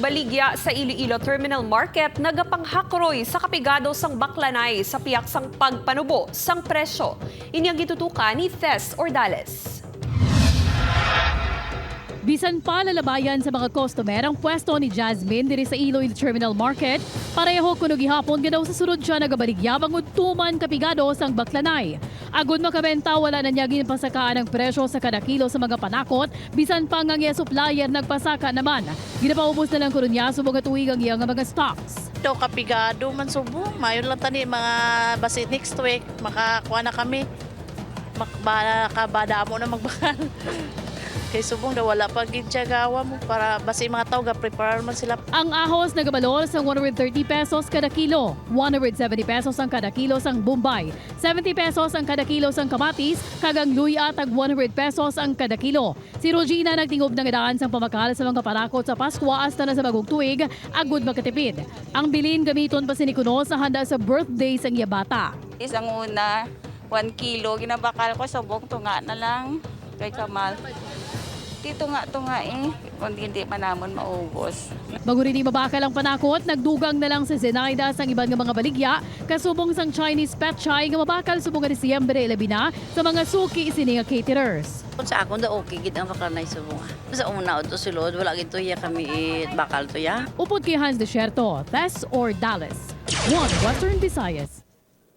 baligya sa Iloilo Terminal Market nagapanghakroy sa kapigado sang baklanay sa piyak sang pagpanubo sang presyo. Inyang gitutukan ni Tess Ordales. Bisan pa lalabayan sa mga customer ang pwesto ni Jasmine diri sa Iloilo Terminal Market. Pareho kuno gihapon ganaw sa sunod siya nagabaligyabang udtuman kapigado sang baklanay. Agud makabenta wala na niya ginpasakaan ang presyo sa kada kilo sa mga panakot bisan pa nga nga supplier nagpasaka naman. Ginapaubos na lang kuno niya subong tuig ang iyang mga stocks. daw kapigado man subo. Mayon lang tani mga basi next week makakuha na kami. Makbala ka bada mo na magbakal. Kay subong daw wala pa gid siya gawa mo para basi mga tao ga prepare man sila. Ang ahos nagabalor sa 130 pesos kada kilo, 170 pesos ang kada kilo sang Bombay, 70 pesos ang kada kilo sang kamatis, kagang luya tag 100 pesos ang kada kilo. Si Regina nagtingob ng idaan sang pamakal sa mga parakot sa Pasko hasta na sa bagong tuig, agud makatipid. Ang bilin gamiton pa sinikuno sa handa sa birthday sang iya bata. Isang una, 1 kilo, ginabakal ko sa buong tunga na lang kay Kamal. Dito nga tunga eh, kung hindi man namon maubos. Bago rin mabakal ang panakot, nagdugang na lang sa Zenaida sang iban nga mga baligya, kasubong sang Chinese pet chai nga mabakal subong nga Disyembre 11 na sa mga suki sini nga caterers. Kung sa akong da okay gid ang bakal na subong. Sa una to sulod wala gid to ya kami it bakal to ya. Upod kay Hans Desierto, Tess or Dallas. One Western Visayas.